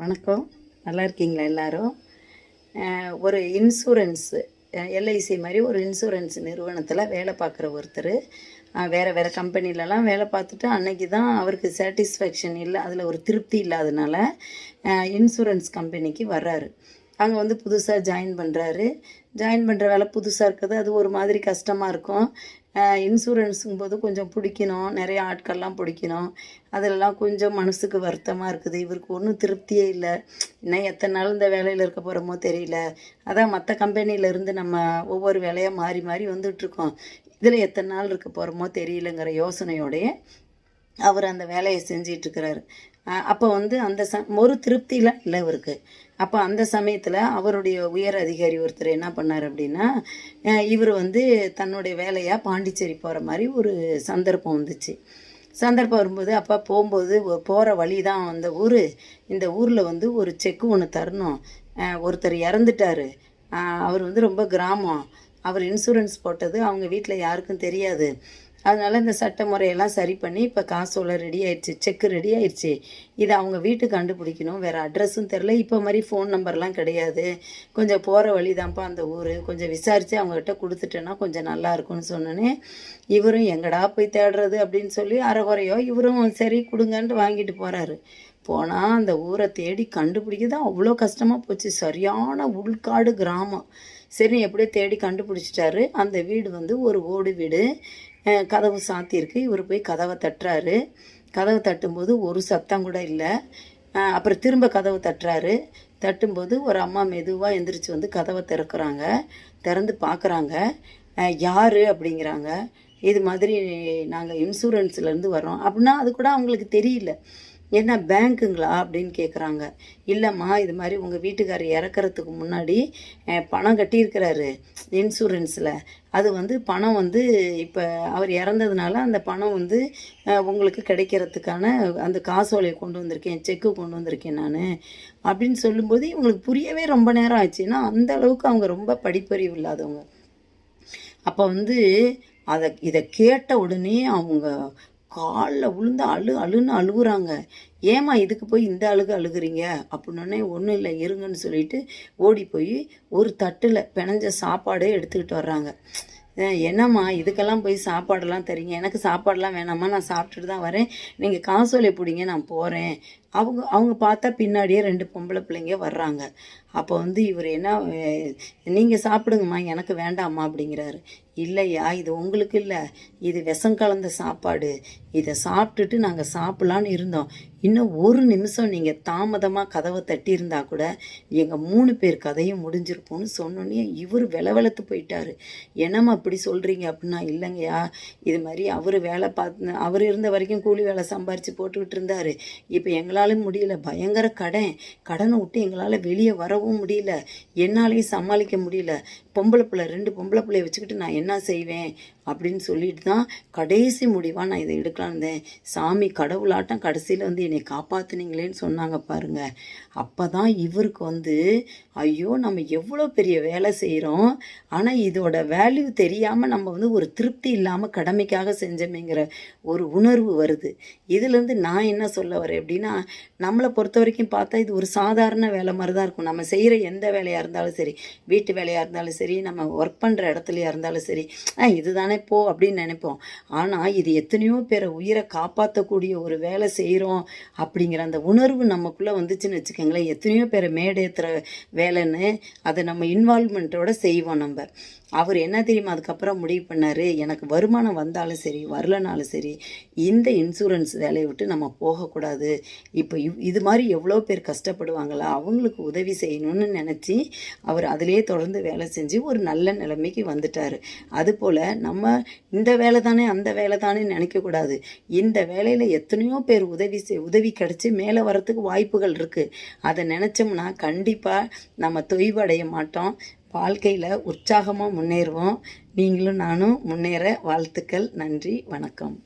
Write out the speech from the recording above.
வணக்கம். நல்லா இருக்கீங்களா எல்லாரும்? ஒரு இன்சூரன்ஸு எல்ஐசி மாதிரி ஒரு இன்சூரன்ஸ் நிறுவனத்தில் வேலை பார்க்குற ஒருத்தர். வேறு வேறு கம்பெனிலலாம் வேலை பார்த்துட்டு அன்னைக்கு தான் அவருக்கு சாட்டிஸ்ஃபேக்ஷன் இல்லை அதில் ஒரு திருப்தி இல்லாதனால இன்சூரன்ஸ் கம்பெனிக்கு வர்றாரு. அங்கே வந்து புதுசாக ஜாயின் பண்ணுறாரு ஜாயின் பண்ணுற வேலை புதுசாக இருக்குது அது ஒரு மாதிரி கஷ்டமாக இருக்கும். இன்சூரன்ஸுங்கும் போது கொஞ்சம் பிடிக்கணும். நிறைய ஆட்கள்லாம் பிடிக்கணும். அதெல்லாம் கொஞ்சம் மனசுக்கு வருத்தமாக இருக்குது. இவருக்கு ஒன்றும் திருப்தியே இல்லை. இன்னும் எத்தனை நாள் இந்த வேலையில் இருக்க போகிறோமோ தெரியல. அதான் மற்ற கம்பெனியிலேருந்து நம்ம ஒவ்வொரு வேலையாக மாறி மாறி வந்துட்டுருக்கோம். இதில் எத்தனை நாள் இருக்க போகிறோமோ தெரியலங்கிற யோசனையோடைய அவர் அந்த வேலையை செஞ்சிட்ருக்கிறாரு. அப்போ வந்து அந்த ச ஒரு திருப்தியில் இல்லை இவருக்கு அப்போ அந்த சமயத்தில் அவருடைய உயர் அதிகாரி ஒருத்தர் என்ன பண்ணார் அப்படின்னா இவர் வந்து தன்னுடைய வேலையாக பாண்டிச்சேரி போகிற மாதிரி ஒரு சந்தர்ப்பம் வந்துச்சு. சந்தர்ப்பம் வரும்போது அப்போ போகும்போது போகிற வழி தான் அந்த ஊர். இந்த ஊரில் வந்து ஒரு செக்கு ஒன்று தரணும். ஒருத்தர் இறந்துட்டாரு. அவர் வந்து ரொம்ப கிராமம். அவர் இன்சூரன்ஸ் போட்டது அவங்க வீட்டில் யாருக்கும் தெரியாது. அதனால் இந்த சட்ட முறையெல்லாம் சரி பண்ணி இப்போ காசோலை ரெடி ஆயிடுச்சு செக்கு ரெடி ஆயிடுச்சு. இதை அவங்க வீட்டுக்கு கண்டுபிடிக்கணும். வேறு அட்ரஸும் தெரில இப்போ மாதிரி ஃபோன் நம்பர்லாம் கிடையாது. கொஞ்சம் போகிற வழி தான்ப்பா அந்த ஊர். கொஞ்சம் விசாரித்து அவங்ககிட்ட கொடுத்துட்டேன்னா கொஞ்சம் நல்லா இருக்கும்னு சொன்னோன்னே இவரும் எங்கடா போய் தேடுறது அப்படின்னு சொல்லி அரைகுறையோ இவரும் சரி கொடுங்கன்ட்டு வாங்கிட்டு போகிறாரு போனால் அந்த ஊரை தேடி கண்டுபிடிக்கிறது அவ்வளோ கஷ்டமாக போச்சு. சரியான உள்காடு கிராமம். சரி எப்படியோ தேடி கண்டுபிடிச்சிட்டாரு. அந்த வீடு வந்து ஒரு ஓடு வீடு. கதவு சாத்தியிருக்கு இவர் போய் கதவை தட்டுறாரு. கதவை தட்டும்போது ஒரு சத்தம் கூட இல்லை. அப்புறம் திரும்ப கதவு தட்டுறாரு. தட்டும்போது ஒரு அம்மா மெதுவாக எந்திரிச்சு வந்து கதவை திறக்கிறாங்க. திறந்து பார்க்குறாங்க யார் அப்படிங்கிறாங்க. இது மாதிரி நாங்கள் இன்சூரன்ஸ்லேருந்து வரோம் அப்படின்னா அது கூட அவங்களுக்கு தெரியல. என்ன பேங்க்குங்களா அப்படின்னு கேட்குறாங்க இல்லைம்மா இது மாதிரி உங்கள் வீட்டுக்காரர் இறக்குறதுக்கு முன்னாடி பணம் கட்டியிருக்கிறாரு இன்சூரன்ஸில். அது வந்து பணம் வந்து இப்போ அவர் இறந்ததுனால அந்த பணம் வந்து உங்களுக்கு கிடைக்கிறதுக்கான அந்த காசோலையை கொண்டு வந்திருக்கேன் செக்கு கொண்டு வந்திருக்கேன் நான் அப்படின்னு சொல்லும்போது இவங்களுக்கு புரியவே ரொம்ப நேரம் ஆச்சுன்னா அந்த அளவுக்கு அவங்க ரொம்ப படிப்பறிவு இல்லாதவங்க. அப்போ வந்து அதை இதை கேட்ட உடனே அவங்க காலில் விழுந்து அழு அழுன்னு அழுகுறாங்க ஏம்மா இதுக்கு போய் இந்த அழுகு அழுகுறீங்க? அப்படின்னே ஒன்றும் இல்லை இருங்கன்னு சொல்லிட்டு ஓடி போய் ஒரு தட்டில் பிணைஞ்ச சாப்பாடே எடுத்துக்கிட்டு வர்றாங்க. என்னம்மா இதுக்கெல்லாம் போய் சாப்பாடெல்லாம் தரீங்க? எனக்கு சாப்பாடெல்லாம் வேணாம்மா நான் சாப்பிட்டுட்டு தான் வரேன். நீங்கள் காசோலை பிடிங்க நான் போகிறேன் அவங்க அவங்க பார்த்தா பின்னாடியே ரெண்டு பொம்பளை பிள்ளைங்க வர்றாங்க. அப்போ வந்து இவர் என்ன நீங்கள் சாப்பிடுங்கம்மா எனக்கு வேண்டாம்மா அப்படிங்கிறாரு. இல்லையா இது உங்களுக்கு இல்லை. இது விஷம் கலந்த சாப்பாடு. இதை சாப்பிட்டுட்டு நாங்கள் சாப்பிட்லான்னு இருந்தோம். இன்னும் ஒரு நிமிஷம் நீங்கள் தாமதமாக கதவை தட்டியிருந்தா கூட எங்கள் மூணு பேர் கதையும் முடிஞ்சிருப்போம்னு சொன்னோன்னே இவர் விளவெளத்து போயிட்டாரு. என்னம்மா இப்படி சொல்கிறீங்க அப்படின்னா இல்லைங்கய்யா இது மாதிரி அவர் வேலை பார்த்து அவர் இருந்த வரைக்கும் கூலி வேலை சம்பாரித்து போட்டுக்கிட்டு இருந்தார். இப்போ எங்களாலும் முடியல. பயங்கர கடன். கடனை விட்டு எங்களால் வெளியே வரவும் முடியல. என்னாலையும் சமாளிக்க முடியல. பொம்பளை பிள்ளை ரெண்டு பொம்பளை பிள்ளைய வச்சுக்கிட்டு நான் என்ன செய்வேன் அப்படின்னு சொல்லிட்டு தான் கடைசி முடிவாக நான் இதை எடுக்கலான்னு இருந்தேன். சாமி கடவுளாட்டம் கடைசியில் வந்து என்னை காப்பாற்றுனீங்களேன்னு சொன்னாங்க பாருங்கள் அப்போ தான் இவருக்கு வந்து ஐயோ நம்ம எவ்வளோ பெரிய வேலை செய்கிறோம் ஆனால் இதோட வேல்யூ தெரியாமல் நம்ம வந்து ஒரு திருப்தி இல்லாமல் கடமைக்காக செஞ்சோமேங்கிற ஒரு உணர்வு வருது. இதுலேருந்து நான் என்ன சொல்ல வரேன் அப்படின்னா நம்மளை பொறுத்த வரைக்கும் பார்த்தா இது ஒரு சாதாரண வேலை மாதிரி தான் இருக்கும். நம்ம செய்கிற எந்த வேலையாக இருந்தாலும் சரி வீட்டு வேலையாக இருந்தாலும் சரி சரி நம்ம ஒர்க் பண்ணுற இடத்துலையா இருந்தாலும் சரி ஆ இதுதானே போ அப்படின்னு நினைப்போம். ஆனால் இது எத்தனையோ பேரை உயிரை காப்பாற்றக்கூடிய ஒரு வேலை செய்கிறோம் அப்படிங்கிற அந்த உணர்வு நமக்குள்ளே வந்துச்சுன்னு வச்சுக்கோங்களேன். எத்தனையோ பேரை மேடேற்றுற வேலைன்னு அதை நம்ம இன்வால்மெண்ட்டோட செய்வோம் நம்ம. அவர் என்ன தெரியுமா அதுக்கப்புறம் முடிவு பண்ணார் எனக்கு வருமானம் வந்தாலும் சரி வரலனாலும் சரி இந்த இன்சூரன்ஸ் வேலையை விட்டு நம்ம போகக்கூடாது. இப்போ இவ் இது மாதிரி எவ்வளோ பேர் கஷ்டப்படுவாங்களா அவங்களுக்கு உதவி செய்யணும்னு நினச்சி அவர் அதிலேயே தொடர்ந்து வேலை செஞ்சு ஒரு நல்ல நிலைமைக்கு வந்துட்டார். அதுபோல் நம்ம இந்த வேலை தானே அந்த வேலை தானே நினைக்கக்கூடாது இந்த வேலையில் எத்தனையோ பேர் உதவி செய் உதவி கிடச்சி மேலே வரத்துக்கு வாய்ப்புகள் இருக்குது அதை நினச்சோம்னா கண்டிப்பாக நம்ம தொய்வடைய மாட்டோம். வாழ்க்கையில் உற்சாகமாக முன்னேறுவோம். நீங்களும் நானும் முன்னேற வாழ்த்துக்கள். நன்றி வணக்கம்.